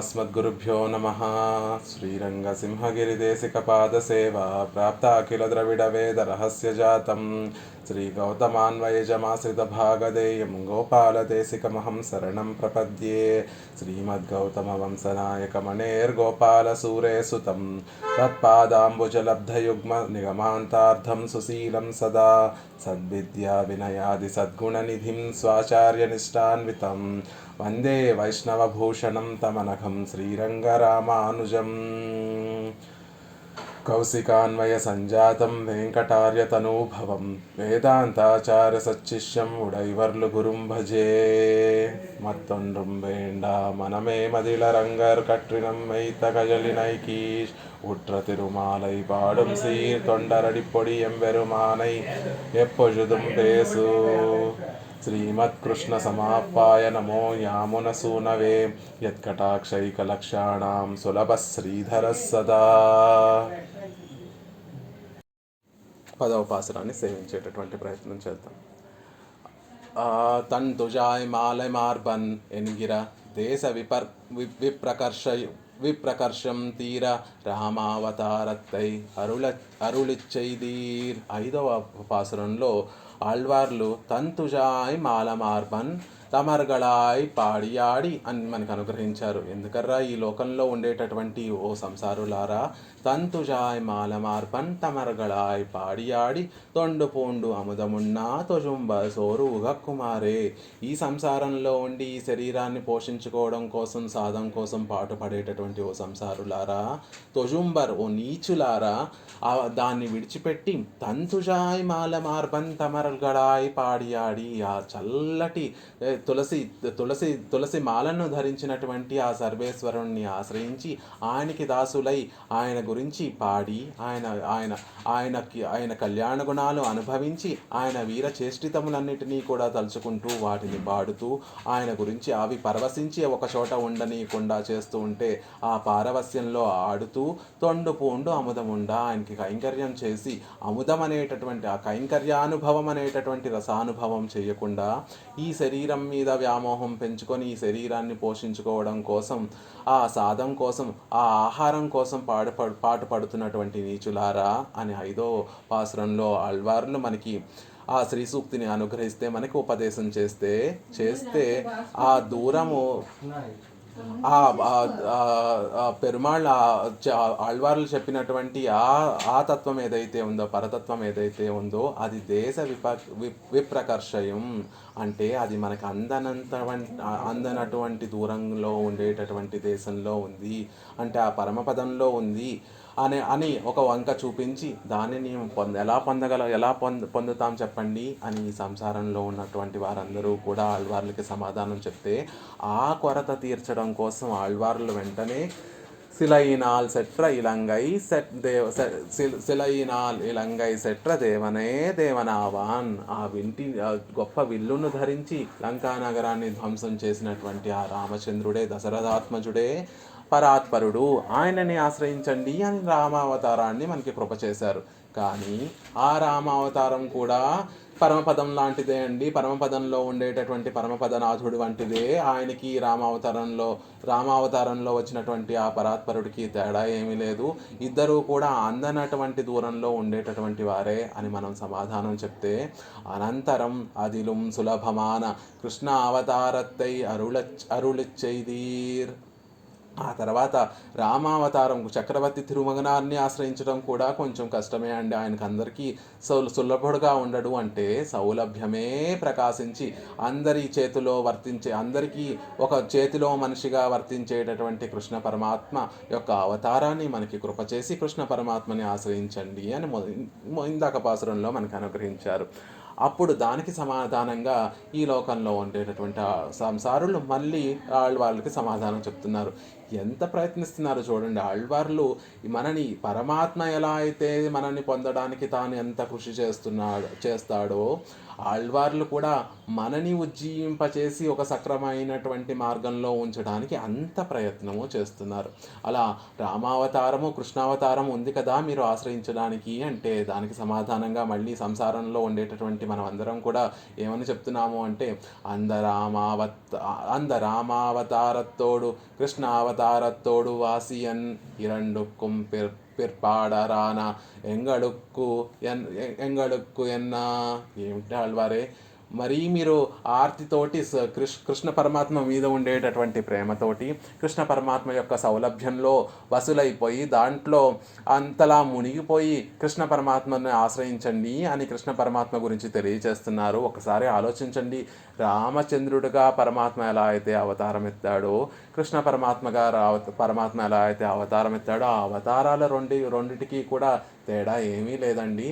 अस्मद्गुरुभ्यो नमः श्रीरङ्गसिंहगिरिदेशिकपादसेवा प्राप्ताखिलद्रविडवेदरहस्यजातं श्रीगौतमान्वयजमाश्रितभागधेयं गोपालदेशिकमहं शरणं प्रपद्ये श्रीमद्गौतमवंशनायकमणेर्गोपालसूरे सुतं तत्पादाम्बुजलब्धयुग्मनिगमान्तार्थं सुशीलं सदा सद्विद्याविनयादिसद्गुणनिधिं स्वाचार्यनिष्ठान्वितं वन्दे वैष्णवभूषणं तमनघं श्रीरङ्गरामानुजम् कौशिकान्वयसञ्जातं वेङ्कटार्यतनूभवं वेदान्ताचार्यसच्शिष्यम् उडैवर्लु गुरुं भजे மத்தொன்றும் வேண்டா மனமே மதிலரங்கர் கற்றினம் வைத்த கஜலினைக்கீஷ் உற்ற திருமாலை பாடும் சீர் தொண்டரடிப்பொடி எம்பெருமானை எப்பொழுதும் பேசு श्रीमत्कृष्णसमाप्पाय नमो यामुनसूनवे यत्कटाक्षैकलक्षाणां सुलभः श्रीधरः सदा పదవ పాసురాన్ని సేవించేటటువంటి ప్రయత్నం చేద్దాం. తన్ తుజాయ్ మాలై మార్బన్ ఎన్గిర దేశ విపర్ వి- విప్రకర్ష విప్రకర్షం తీర రామావతారత్తై అరుళ అరుళిచ్చైదీర్ ఐదవ పాసురంలో ఆళ్వార్లు తంతుజాయ్ మాలమార్బన్ తమర్గళాయ్ పాడియాడి అని మనకు అనుగ్రహించారు. ఎందుకర్రా ఈ లోకంలో ఉండేటటువంటి ఓ సంసారులారా తంతుజాయ్ మాల మార్పన్ తమర్గళాయ్ పాడియాడి తొండు పూండు అముదమున్నా తొజుంబ సోరు కుమారే. ఈ సంసారంలో ఉండి ఈ శరీరాన్ని పోషించుకోవడం కోసం సాధం కోసం పాటుపడేటటువంటి ఓ సంసారులారా తొజుంబర్ ఓ నీచులారా దాన్ని విడిచిపెట్టి తంతుజాయ్ మాల మార్బన్ తమర్గళాయ్ పాడియాడి ఆ చల్లటి తులసి తులసి తులసి మాలను ధరించినటువంటి ఆ సర్వేశ్వరుణ్ణి ఆశ్రయించి ఆయనకి దాసులై ఆయన గురించి పాడి ఆయన ఆయన ఆయనకి ఆయన కళ్యాణ గుణాలు అనుభవించి ఆయన వీర చేష్టితములన్నిటినీ కూడా తలుచుకుంటూ వాటిని పాడుతూ ఆయన గురించి అవి పరవశించి ఒక చోట ఉండనీయకుండా చేస్తూ ఉంటే ఆ పారవస్యంలో ఆడుతూ తొండు పూండు అముదముండ ఆయనకి కైంకర్యం చేసి అముదం అనేటటువంటి ఆ కైంకర్యానుభవం అనేటటువంటి రసానుభవం చేయకుండా ఈ శరీరం మీద వ్యామోహం పెంచుకొని ఈ శరీరాన్ని పోషించుకోవడం కోసం ఆ సాధం కోసం ఆ ఆహారం కోసం పాడు పాటు పడుతున్నటువంటి నీచులారా అని ఐదో పాసురంలో అల్వార్లు మనకి ఆ శ్రీ సూక్తిని అనుగ్రహిస్తే మనకి ఉపదేశం చేస్తే చేస్తే ఆ దూరము ఆ పెరుమాళ్ళ ఆళ్వార్లు చెప్పినటువంటి ఆ ఆ తత్వం ఏదైతే ఉందో పరతత్వం ఏదైతే ఉందో అది దేశ విప విప్రకర్షయం. అంటే అది మనకు అందనంత అందనటువంటి దూరంలో ఉండేటటువంటి దేశంలో ఉంది. అంటే ఆ పరమపదంలో ఉంది. అని అని ఒక వంక చూపించి దానిని పొంద ఎలా పొందగల ఎలా పొంద పొందుతాం చెప్పండి అని ఈ సంసారంలో ఉన్నటువంటి వారందరూ కూడా ఆళ్వార్లకి సమాధానం చెప్తే ఆ కొరత తీర్చడం కోసం ఆళ్వార్లు వెంటనే శిలయినాల్ సెట్ర ఇలంగై సెట్ దేవ శిలయినాల్ ఇలంగై సెట్ర దేవనే దేవనావాన్. ఆ వింటి గొప్ప విల్లును ధరించి లంకా నగరాన్ని ధ్వంసం చేసినటువంటి ఆ రామచంద్రుడే దశరథాత్మజుడే పరాత్పరుడు. ఆయనని ఆశ్రయించండి అని రామావతారాన్ని మనకి కృప చేశారు. కానీ ఆ రామావతారం కూడా పరమపదం లాంటిదే అండి. పరమపదంలో ఉండేటటువంటి పరమపదనాథుడు వంటిదే. ఆయనకి రామావతారంలో రామావతారంలో వచ్చినటువంటి ఆ పరాత్పరుడికి తేడా ఏమీ లేదు. ఇద్దరూ కూడా అందనటువంటి దూరంలో ఉండేటటువంటి వారే అని మనం సమాధానం చెప్తే అనంతరం అదిలుం సులభమాన కృష్ణ అవతారత్తై అరుళ అరుళిచ్చైదీర్. ఆ తర్వాత రామావతారం చక్రవర్తి తిరుమగనాన్ని ఆశ్రయించడం కూడా కొంచెం కష్టమే అండి. ఆయనకు అందరికీ సౌ సులభుడుగా ఉండడు అంటే సౌలభ్యమే ప్రకాశించి అందరి చేతిలో వర్తించే అందరికీ ఒక చేతిలో మనిషిగా వర్తించేటటువంటి కృష్ణ పరమాత్మ యొక్క అవతారాన్ని మనకి కృప చేసి కృష్ణ పరమాత్మని ఆశ్రయించండి అని మొ- ఇందాక పాసురంలో మనకు అనుగ్రహించారు. అప్పుడు దానికి సమాధానంగా ఈ లోకంలో ఉండేటటువంటి సంసారులు మళ్ళీ ఆళ్వార్లకి సమాధానం చెప్తున్నారు. ఎంత ప్రయత్నిస్తున్నారు చూడండి. ఆళ్వార్లు మనని పరమాత్మ ఎలా అయితే మనల్ని పొందడానికి తాను ఎంత కృషి చేస్తున్నాడు చేస్తాడో ఆళ్వార్లు కూడా మనని ఉజ్జీవింపచేసి ఒక సక్రమైనటువంటి మార్గంలో ఉంచడానికి అంత ప్రయత్నము చేస్తున్నారు. అలా రామావతారము కృష్ణావతారం ఉంది కదా మీరు ఆశ్రయించడానికి అంటే దానికి సమాధానంగా మళ్ళీ సంసారంలో ఉండేటటువంటి మనం అందరం కూడా ఏమని చెప్తున్నాము అంటే అందరామావత్ అందరామావతారత్తోడు కృష్ణావతారత్తోడు వాసియన్ ఇరండుక్కుం పిర్ பிற்பாடரானா. எங்களுக்கு என் எங்களுக்கு என்ன ஏமிட்டாழ்வாரே మరీ మీరు ఆర్తితోటి స- కృష్ కృష్ణ పరమాత్మ మీద ఉండేటటువంటి ప్రేమతోటి కృష్ణ పరమాత్మ యొక్క సౌలభ్యంలో వసూలైపోయి దాంట్లో అంతలా మునిగిపోయి కృష్ణ పరమాత్మని ఆశ్రయించండి అని కృష్ణ పరమాత్మ గురించి తెలియజేస్తున్నారు. ఒకసారి ఆలోచించండి. రామచంద్రుడిగా పరమాత్మ ఎలా అయితే అవతారం ఎత్తాడో కృష్ణ పరమాత్మగా రావ పరమాత్మ ఎలా అయితే అవతారం ఎత్తాడో ఆ అవతారాల రెండు రెండిటికి కూడా తేడా ఏమీ లేదండి.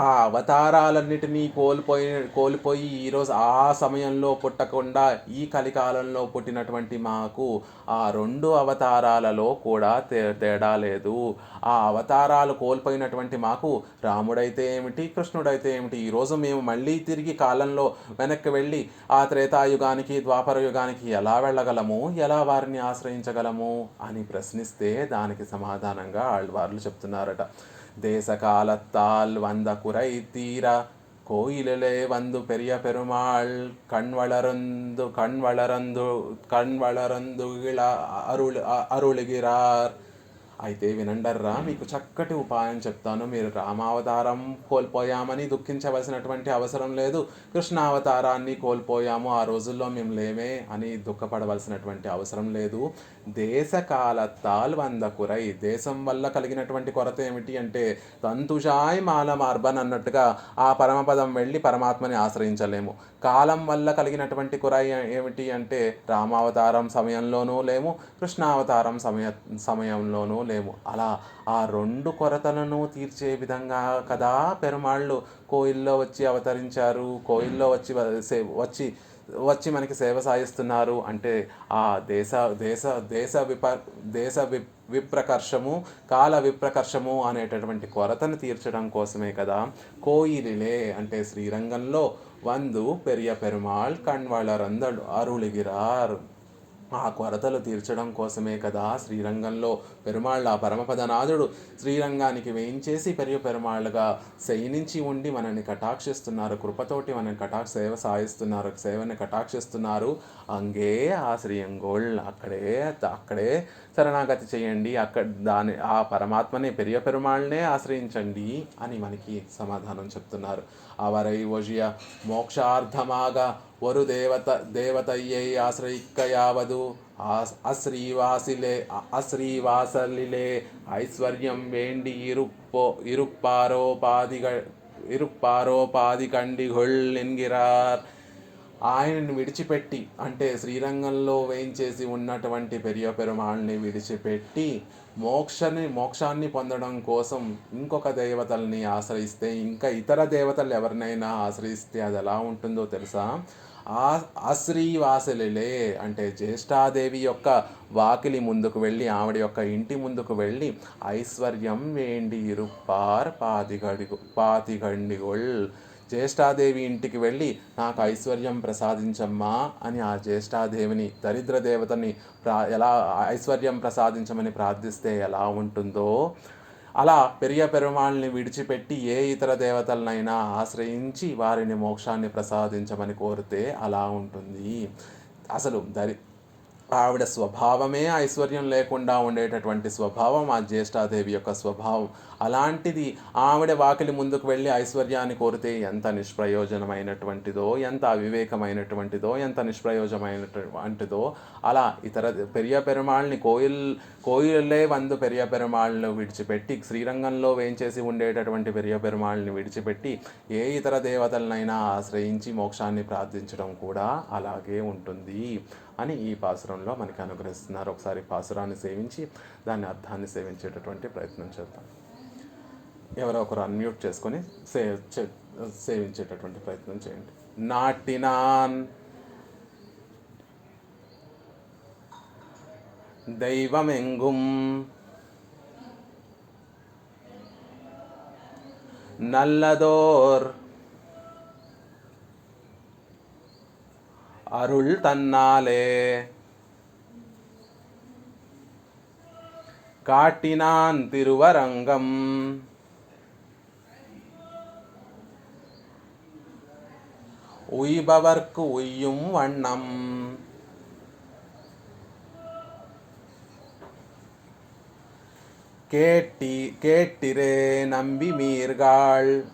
ఆ అవతారాలన్నిటినీ కోల్పోయి కోల్పోయి ఈరోజు ఆ సమయంలో పుట్టకుండా ఈ కలికాలంలో పుట్టినటువంటి మాకు ఆ రెండు అవతారాలలో కూడా తే తేడా లేదు. ఆ అవతారాలు కోల్పోయినటువంటి మాకు రాముడైతే ఏమిటి కృష్ణుడైతే ఏమిటి? ఈరోజు మేము మళ్ళీ తిరిగి కాలంలో వెనక్కి వెళ్ళి ఆ త్రేతాయుగానికి ద్వాపర యుగానికి ఎలా వెళ్ళగలము ఎలా వారిని ఆశ్రయించగలము అని ప్రశ్నిస్తే దానికి సమాధానంగా ఆళ్వార్లు చెప్తున్నారట. தேசகாலத்தால் வந்த குறை தீர கோயிலிலே வந்து பெரிய பெருமாள் கண் வளர்ந்து கண் வளரந்து கண் வளரந்து இள అరుళ అరుళిగిరార్ అయితే వినండర్రా మీకు చక్కటి ఉపాయం చెప్తాను మీరు రామావతారం కోల్పోయామని దుఃఖించవలసినటువంటి అవసరం లేదు కృష్ణావతారాన్ని కోల్పోయాము ఆ రోజుల్లో మేము లేమే అని దుఃఖపడవలసినటువంటి అవసరం లేదు దేశకాల తాల్వంద వంద కురై దేశం వల్ల కలిగినటువంటి కొరత ఏమిటి అంటే తంతుషాయ్ మాల మార్బన్ అన్నట్టుగా ఆ పరమపదం వెళ్ళి పరమాత్మని ఆశ్రయించలేము. కాలం వల్ల కలిగినటువంటి కురై ఏమిటి అంటే రామావతారం సమయంలోనూ లేము కృష్ణావతారం సమయ సమయంలోనూ లేము. అలా ఆ రెండు కొరతలను తీర్చే విధంగా కదా పెరుమాళ్ళు కోయిల్లో వచ్చి అవతరించారు కోయిల్లో వచ్చి వచ్చి వచ్చి మనకి సేవ సాగిస్తున్నారు అంటే ఆ దేశ దేశ దేశ విప దేశ వి విప్రకర్షము కాల విప్రకర్షము అనేటటువంటి కొరతను తీర్చడం కోసమే కదా. కోయిలిలే అంటే శ్రీరంగంలో వందు పెరియ పెరుమాళ్ కణ్వళరందడు అరుళిగిరారు. ఆ కొరతలు తీర్చడం కోసమే కదా శ్రీరంగంలో పెరుమాళ్ళ పరమపదనాథుడు శ్రీరంగానికి వేయించేసి పెరియ పెరుమాళ్ళుగా శయనించి ఉండి మనల్ని కటాక్షిస్తున్నారు కృపతోటి మనల్ని కటాక్ష సేవ సాయిస్తున్నారు సేవని కటాక్షిస్తున్నారు. అంగే ఆ శ్రీయంగోళ్ అక్కడే అక్కడే శరణాగతి చేయండి. అక్కడ దాని ఆ పరమాత్మనే పెరియ పెరుమాళ్ళనే ఆశ్రయించండి అని మనకి సమాధానం చెప్తున్నారు. అవరై ఓజియ మోక్షార్థమాగా వరు దేవత దేవతయ్యై ఆశ్రయిక్కయావదు அஸ்ரீவாசிலே அ- அஸ்ரீவாசலிலே ஐஸ்வர்யம் வேண்டி இருப்போ இருப்பாரோ பாதிகள் இருப்பாரோ పాది కండిగొళ్ ఎన్గిరార్ ఆయనను విడిచిపెట్టి అంటే శ్రీరంగంలో వేయించేసి ఉన్నటువంటి పెరియ పెరుమాళ్ళని విడిచిపెట్టి మోక్షని మోక్షాన్ని పొందడం కోసం ఇంకొక దేవతల్ని ఆశ్రయిస్తే ఇంకా ఇతర దేవతలు ఎవరినైనా ఆశ్రయిస్తే అది ఎలా ఉంటుందో తెలుసా ఆ అశ్రీవాసులే అంటే జ్యేష్ఠాదేవి యొక్క వాకిలి ముందుకు వెళ్ళి ఆవిడ యొక్క ఇంటి ముందుకు వెళ్ళి ఐశ్వర్యం వేండి ఇరుప్పార్ పాతిగడి పాతిగండిగొళ్. జ్యేష్ఠాదేవి ఇంటికి వెళ్ళి నాకు ఐశ్వర్యం ప్రసాదించమ్మా అని ఆ జ్యేష్ఠాదేవిని దరిద్ర దేవతని ప్రా ఎలా ఐశ్వర్యం ప్రసాదించమని ప్రార్థిస్తే ఎలా ఉంటుందో అలా పెరియ పెరుమాళ్ళని విడిచిపెట్టి ఏ ఇతర దేవతలనైనా ఆశ్రయించి వారిని మోక్షాన్ని ప్రసాదించమని కోరితే అలా ఉంటుంది. అసలు దరి ఆవిడ స్వభావమే ఐశ్వర్యం లేకుండా ఉండేటటువంటి స్వభావం ఆ జ్యేష్ఠాదేవి యొక్క స్వభావం. అలాంటిది ఆవిడ వాకిలి ముందుకు వెళ్ళి ఐశ్వర్యాన్ని కోరితే ఎంత నిష్ప్రయోజనమైనటువంటిదో ఎంత అవివేకమైనటువంటిదో ఎంత నిష్ప్రయోజనమైనటువంటిదో అలా ఇతర పెరియ పెరుమాళ్ళని కోయిల్ కోయిలే వందు పెరియ పెరుమాళ్ళను విడిచిపెట్టి శ్రీరంగంలో వేయించేసి ఉండేటటువంటి పెరియ పెరుమాళ్ళని విడిచిపెట్టి ఏ ఇతర దేవతలనైనా ఆశ్రయించి మోక్షాన్ని ప్రార్థించడం కూడా అలాగే ఉంటుంది. అని ఈ పాసురంలో మనకి అనుగ్రహిస్తున్నారు. ఒకసారి పాసురాన్ని సేవించి దాని అర్థాన్ని సేవించేటటువంటి ప్రయత్నం చేద్దాం. ఎవరో ఒకరు అన్మ్యూట్ చేసుకొని సే సేవించేటటువంటి ప్రయత్నం చేయండి. నాటినాన్ దైవమెంగుం నల్లదోర్ அருள் தன்னாலே. காட்டினான் திருவரங்கம். உய்பவர்க்கு உய்யும் வண்ணம். கேட்டி கேட்டிரே நம்பி மீர்காள்.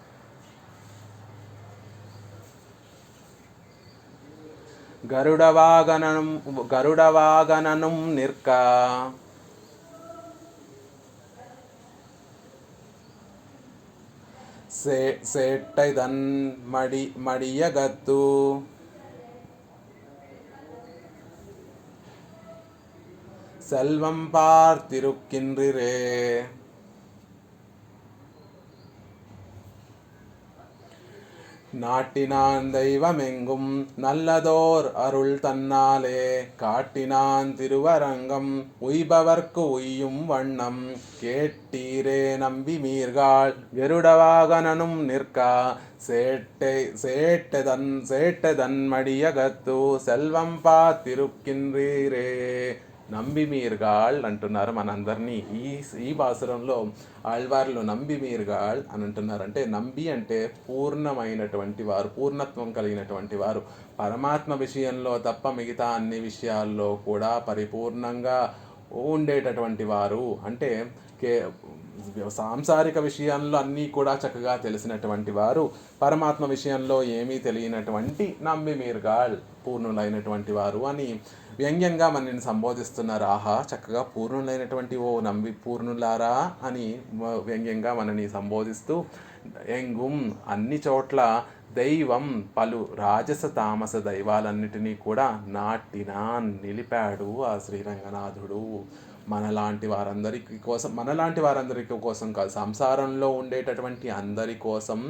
கருடவாகனனும் கருடவாகனனும் நிற்க. சே சேட்டை தன் மடி மடியகத்து. செல்வம் பார்த்திருக்கின்றே நாட்டினான் தெய்வமெங்கும் நல்லதோர் அருள் தன்னாலே. காட்டினான் திருவரங்கம் உய்பவர்க்கு உய்யும் வண்ணம். கேட்டீரே நம்பி மீர்காள் வெருடவாகனனும் நிற்கா. சேட்டை சேட்டதன் சேட்டதன் மடியகத்து செல்வம் பார்த்திருக்கின்றீரே. నంబి మీర్గాళ్ అంటున్నారు మనందరినీ. ఈ ఈ భాషరంలో ఆళ్వార్లు నంబి మీర్గాళ్ అని అంటున్నారు. అంటే నంబి అంటే పూర్ణమైనటువంటి వారు పూర్ణత్వం కలిగినటువంటి వారు. పరమాత్మ విషయంలో తప్ప మిగతా అన్ని విషయాల్లో కూడా పరిపూర్ణంగా ఉండేటటువంటి వారు. అంటే కే సాంసారిక విషయంలో అన్నీ కూడా చక్కగా తెలిసినటువంటి వారు. పరమాత్మ విషయంలో ఏమీ తెలియనటువంటి నమ్మి మీరుగాళ్ పూర్ణులైనటువంటి వారు అని వ్యంగ్యంగా మనని సంబోధిస్తున్నారు. ఆహా చక్కగా పూర్ణులైనటువంటి ఓ నమ్మి పూర్ణులారా అని వ్యంగ్యంగా మనని సంబోధిస్తూ ఎంగుం అన్ని చోట్ల దైవం పలు రాజస తామస దైవాలన్నిటినీ కూడా నాటినా నిలిపాడు ఆ శ్రీరంగనాథుడు. మనలాంటి వారందరికి కోసం మనలాంటి వారందరికీ కోసం కాదు సంసారంలో ఉండేటటువంటి అందరి కోసం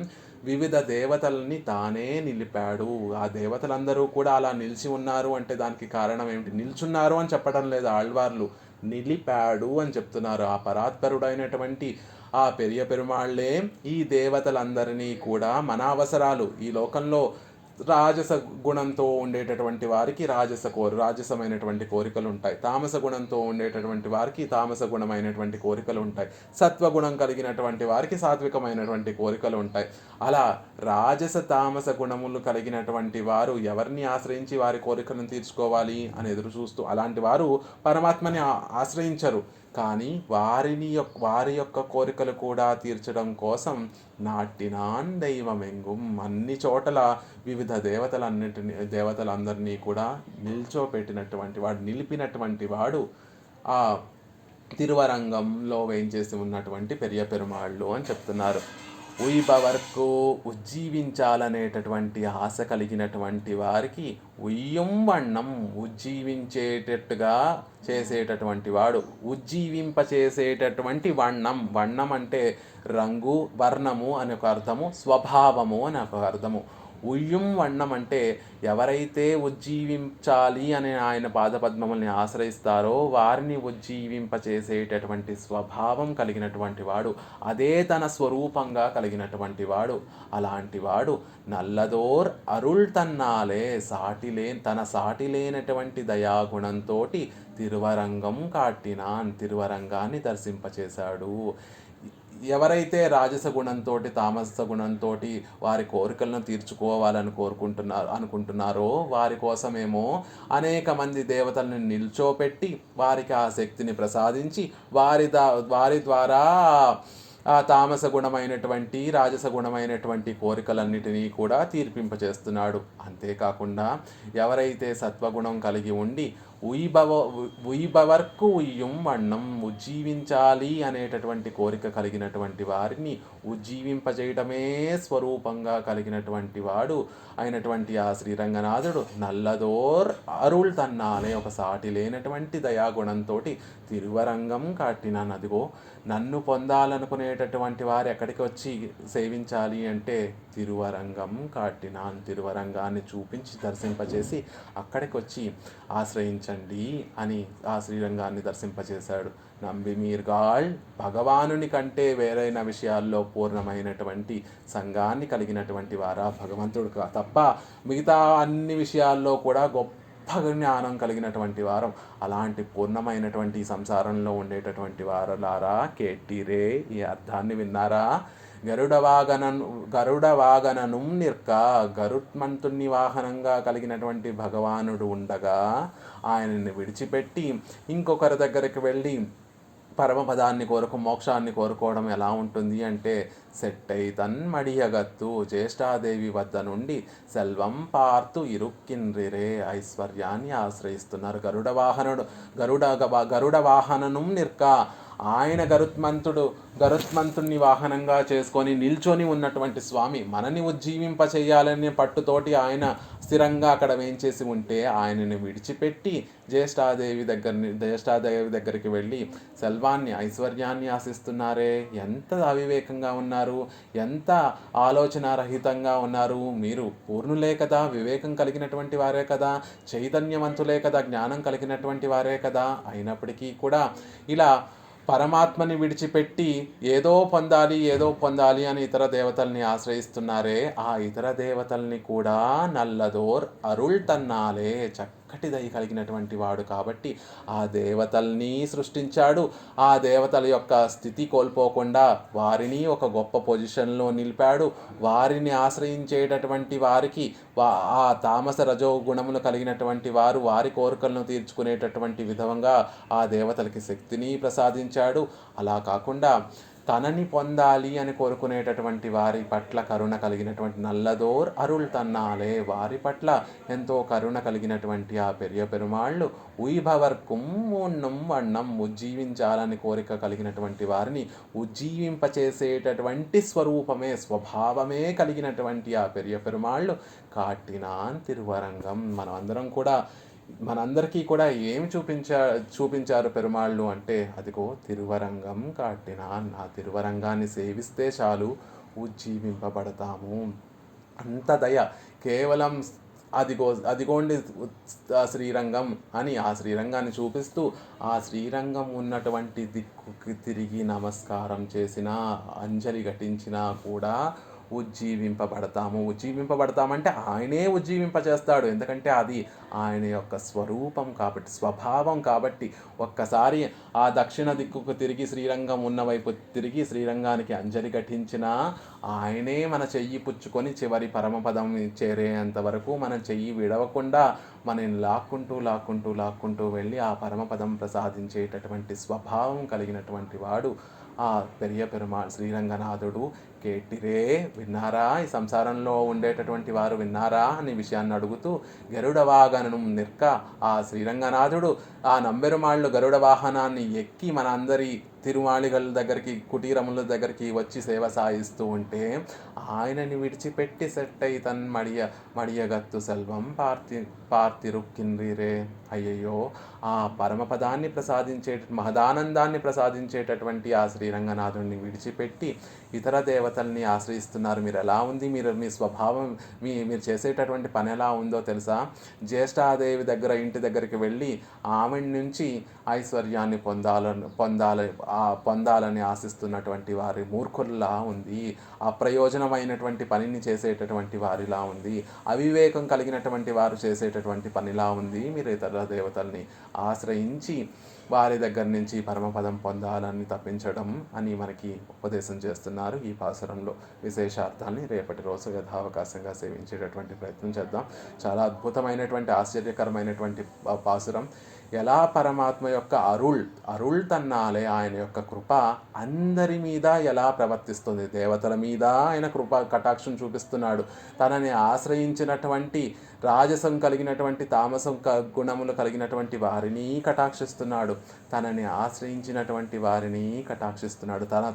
వివిధ దేవతలని తానే నిలిపాడు. ఆ దేవతలందరూ కూడా అలా నిలిచి ఉన్నారు అంటే దానికి కారణం ఏమిటి? నిల్చున్నారు అని చెప్పడం లేదు. ఆళ్వార్లు నిలిపాడు అని చెప్తున్నారు. ఆ పరాత్పరుడైనటువంటి ఆ పెరియ పెరుమాళ్ళే ఈ దేవతలందరినీ కూడా మన అవసరాలు. ఈ లోకంలో రాజస గుణంతో ఉండేటటువంటి వారికి రాజస కోరు రాజసమైనటువంటి కోరికలు ఉంటాయి తామస గుణంతో ఉండేటటువంటి వారికి తామస గుణమైనటువంటి కోరికలు ఉంటాయి సత్వగుణం కలిగినటువంటి వారికి సాత్వికమైనటువంటి కోరికలు ఉంటాయి అలా రాజస తామస గుణములు కలిగినటువంటి వారు ఎవరిని ఆశ్రయించి వారి కోరికలను తీర్చుకోవాలి అని ఎదురు చూస్తూ అలాంటి వారు పరమాత్మని ఆశ్రయించరు. కానీ వారిని వారి యొక్క కోరికలు కూడా తీర్చడం కోసం నాటినాన్ దైవమెంగుం. అన్ని చోటల వివిధ దేవతలన్నిటిని దేవతలందరినీ కూడా నిల్చోపెట్టినటువంటి వాడు నిలిపినటువంటి వాడు ఆ తిరువరంగంలో వేయించేసి ఉన్నటువంటి పెరియ పెరుమాళ్ళు అని చెప్తున్నారు. ఉయ్యవరకు ఉజ్జీవించాలనేటటువంటి ఆశ కలిగినటువంటి వారికి ఉయ్యం వన్నం ఉజ్జీవించేటట్టుగా చేసేటటువంటి వాడు. ఉజ్జీవింప చేసేటటువంటి వన్నం వన్నం అంటే రంగు వర్ణము అని ఒక అర్థము స్వభావము అని ఒక అర్థము. ఉయ్యం వన్నం అంటే ఎవరైతే ఉజ్జీవించాలి అని ఆయన పాదపద్మముల్ని ఆశ్రయిస్తారో వారిని ఉజ్జీవింపచేసేటటువంటి స్వభావం కలిగినటువంటి వాడు అదే తన స్వరూపంగా కలిగినటువంటి వాడు. అలాంటి వాడు నల్లదోర్ అరుళ్ తన్నాలే సాటిలే తన సాటి లేనటువంటి దయాగుణంతో తిరువరంగం కాటినాన్ తిరువరంగాన్ని దర్శింపచేశాడు. ఎవరైతే రాజస గుణంతో తామస గుణంతో వారి కోరికలను తీర్చుకోవాలని కోరుకుంటున్నారు అనుకుంటున్నారో వారి కోసమేమో అనేక మంది దేవతలను నిల్చోపెట్టి వారికి ఆ శక్తిని ప్రసాదించి వారి దా వారి ద్వారా తామస గుణమైనటువంటి రాజస గుణమైనటువంటి కోరికలన్నిటినీ కూడా తీర్పింపచేస్తున్నాడు. అంతేకాకుండా ఎవరైతే సత్వగుణం కలిగి ఉండి ఉయిభవ ఉయిభవర్కు ఉయ్యం వన్నం ఉజ్జీవించాలి అనేటటువంటి కోరిక కలిగినటువంటి వారిని ఉజ్జీవింపజేయటమే స్వరూపంగా కలిగినటువంటి వాడు అయినటువంటి ఆ శ్రీరంగనాథుడు నల్లదోర్ అరుళ్ తన్నాలే ఒక సాటి లేనటువంటి దయాగుణంతో తిరువరంగం కాటిన నదిగో నన్ను పొందాలనుకునేటటువంటి వారు ఎక్కడికి వచ్చి సేవించాలి అంటే తిరువరంగం కాటినాన్ తిరువరంగాన్ని చూపించి దర్శింపజేసి అక్కడికి వచ్చి ఆశ్రయించండి అని ఆ శ్రీరంగాన్ని దర్శింపజేశాడు. నంబి మీర్గాళ్ భగవానుని కంటే వేరైన విషయాల్లో పూర్ణమైనటువంటి సంఘాన్ని కలిగినటువంటి వారా భగవంతుడు కా- తప్ప మిగతా అన్ని విషయాల్లో కూడా గొప్ప జ్ఞానం కలిగినటువంటి వారం అలాంటి పూర్ణమైనటువంటి సంసారంలో ఉండేటటువంటి వారలారా కేటిరే ఈ అర్థాన్ని విన్నారా? గరుడవాగనను గరుడవాగనను నిర్క గరుత్మంతుణ్ణి వాహనంగా కలిగినటువంటి భగవానుడు ఉండగా ఆయనని విడిచిపెట్టి ఇంకొకరి దగ్గరికి వెళ్ళి పరమపదాన్ని కోరుకు మోక్షాన్ని కోరుకోవడం ఎలా ఉంటుంది అంటే సెట్టై తన్మడియగత్తు జ్యేష్ఠాదేవి వద్ద నుండి సెల్వం పార్తు ఇరుక్కిన్రిరే ఐశ్వర్యాన్ని ఆశ్రయిస్తున్నారు గరుడ వాహనుడు గరుడ గరుడ వాహనను నిర్క ఆయన గరుత్మంతుడు గరుత్మంతుణ్ణి వాహనంగా చేసుకొని నిల్చొని ఉన్నటువంటి స్వామి మనని ఉజ్జీవింప చేయాలనే పట్టుతోటి ఆయన స్థిరంగా అక్కడ వేయించేసి ఉంటే ఆయనని విడిచిపెట్టి జ్యేష్ఠాదేవి దగ్గర జ్యేష్ఠాదేవి దగ్గరికి వెళ్ళి సెల్వాన్ని ఐశ్వర్యాన్ని ఆశిస్తున్నారే ఎంత అవివేకంగా ఉన్నారు ఎంత ఆలోచన రహితంగా ఉన్నారు మీరు పూర్ణులే కదా వివేకం కలిగినటువంటి వారే కదా చైతన్యవంతులే కదా జ్ఞానం కలిగినటువంటి వారే కదా అయినప్పటికీ కూడా ఇలా పరమాత్మని విడిచిపెట్టి ఏదో పొందాలి ఏదో పొందాలి అని ఇతర దేవతల్ని ఆశ్రయిస్తున్నారే ఆ ఇతర దేవతల్ని కూడా నల్లదోర్ అరుళ్ తన్నాలే చక్క. చక్కటి దయ కలిగినటువంటి వాడు కాబట్టి ఆ దేవతల్ని సృష్టించాడు. ఆ దేవతల యొక్క స్థితి కోల్పోకుండా వారిని ఒక గొప్ప పొజిషన్లో నిలిపాడు. వారిని ఆశ్రయించేటటువంటి వారికి వా ఆ తామస రజో గుణములు కలిగినటువంటి వారు వారి కోరికలను తీర్చుకునేటటువంటి విధంగా ఆ దేవతలకి శక్తిని ప్రసాదించాడు. అలా కాకుండా తనని పొందాలి అని కోరుకునేటటువంటి వారి పట్ల కరుణ కలిగినటువంటి నల్లదోర్ అరుల్ తన్నాలే. వారి పట్ల ఎంతో కరుణ కలిగినటువంటి ఆ పెరియ పెరుమాళ్ళు ఉయిభవర్కుం ఉన్నం వన్నం ఉజ్జీవించాలని కోరిక కలిగినటువంటి వారిని ఉజ్జీవింపచేసేటటువంటి స్వరూపమే స్వభావమే కలిగినటువంటి ఆ పెరియ పెరుమాళ్ళు కాటినాన్ తిరువరంగం. మనమందరం కూడా మనందరికీ కూడా ఏమి చూపించా చూపించారు పెరుమాళ్ళు అంటే అదిగో తిరువరంగం కాటిన నా తిరువరంగాన్ని సేవిస్తే చాలు ఉజ్జీవింపబడతాము. అంత దయ. కేవలం అదిగో అదిగోండి ఆ శ్రీరంగం అని ఆ శ్రీరంగాన్ని చూపిస్తూ ఆ శ్రీరంగం ఉన్నటువంటి దిక్కుకి తిరిగి నమస్కారం చేసినా అంజలి ఘటించినా కూడా ఉజ్జీవింపబడతాము. ఉజ్జీవింపబడతామంటే ఆయనే ఉజ్జీవింపచేస్తాడు. ఎందుకంటే అది ఆయన యొక్క స్వరూపం కాబట్టి స్వభావం కాబట్టి ఒక్కసారి ఆ దక్షిణ దిక్కుకు తిరిగి శ్రీరంగం ఉన్నవైపు తిరిగి శ్రీరంగానికి అంజలి ఘటించినా ఆయనే మన చెయ్యి పుచ్చుకొని చివరి పరమపదం చేరేంత వరకు మన చెయ్యి విడవకుండా మనని లాక్కుంటూ లాక్కుంటూ లాక్కుంటూ వెళ్ళి ఆ పరమపదం ప్రసాదించేటటువంటి స్వభావం కలిగినటువంటి వాడు ఆ పెరియ పెరుమాళ్ శ్రీరంగనాథుడు. కేటిరే విన్నారా? ఈ సంసారంలో ఉండేటటువంటి వారు విన్నారా? అనే విషయాన్ని అడుగుతూ గరుడవాహనను నిర్క ఆ శ్రీరంగనాథుడు ఆ నంబెరుమాళ్ళు గరుడ వాహనాన్ని ఎక్కి మన అందరి తిరుమాళిగల దగ్గరికి కుటీరముల దగ్గరికి వచ్చి సేవ సాయిస్తూ ఉంటే ఆయనని విడిచిపెట్టి సెట్ అయి తన్ మడియ మడియగత్తు సెల్వం పార్తి పార్తిరుక్కిన్రీరే అయ్యయ్యో! ఆ పరమపదాన్ని ప్రసాదించే మహదానందాన్ని ప్రసాదించేటటువంటి ఆ శ్రీరంగనాథుడిని విడిచిపెట్టి ఇతర దేవతల్ని ఆశ్రయిస్తున్నారు. మీరు ఎలా ఉంది? మీరు మీ స్వభావం మీ మీరు చేసేటటువంటి పని ఎలా ఉందో తెలుసా? జ్యేష్ఠాదేవి దగ్గర ఇంటి దగ్గరికి వెళ్ళి ఆమె నుంచి ఐశ్వర్యాన్ని పొందాలని పొందాలి పొందాలని ఆశిస్తున్నటువంటి వారి మూర్ఖుల్లా ఉంది. అప్రయోజనమైనటువంటి పనిని చేసేటటువంటి వారిలా ఉంది. అవివేకం కలిగినటువంటి వారు చేసేటటువంటి పనిలా ఉంది. మీరు ఇతర దేవతల్ని ఆశ్రయించి వారి దగ్గర నుంచి పరమపదం పొందాలని తప్పించడం అని మనకి ఉపదేశం చేస్తున్నారు ఈ పాసురంలో. విశేషార్థాన్ని రేపటి రోజు యథావకాశంగా సేవించేటటువంటి ప్రయత్నం చేద్దాం. చాలా అద్భుతమైనటువంటి ఆశ్చర్యకరమైనటువంటి పాసురం. ఎలా పరమాత్మ యొక్క అరుళ్ అరుళ్ తన్నాలే ఆయన యొక్క కృప అందరి మీద ఎలా ప్రవర్తిస్తుంది? దేవతల మీద ఆయన కృప కటాక్షం చూపిస్తున్నాడు. తనని ఆశ్రయించినటువంటి రాజసం కలిగినటువంటి తామసం గుణములు కలిగినటువంటి వారిని కటాక్షిస్తున్నాడు. తనని ఆశ్రయించినటువంటి వారిని కటాక్షిస్తున్నాడు. తన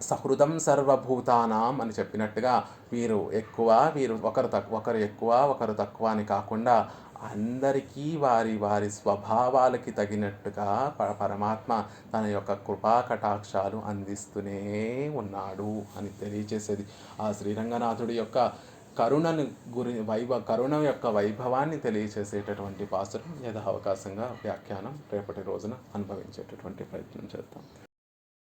సహృదం సర్వభూతానాం అని చెప్పినట్టుగా వీరు ఎక్కువ వీరు ఒకరు తక్కువ ఒకరు ఎక్కువ ఒకరు తక్కువ అని కాకుండా అందరికీ వారి వారి స్వభావాలకి తగినట్టుగా ప- పరమాత్మ తన యొక్క కృపా కటాక్షాలు అందిస్తూనే ఉన్నాడు అని తెలియచేసేది ఆ శ్రీరంగనాథుడి యొక్క కరుణను గురి వైభ కరుణ యొక్క వైభవాన్ని తెలియచేసేటటువంటి పాసురం యథావకాశంగా వ్యాఖ్యానం రేపటి రోజున అనుభవించేటటువంటి ప్రయత్నం చేద్దాం.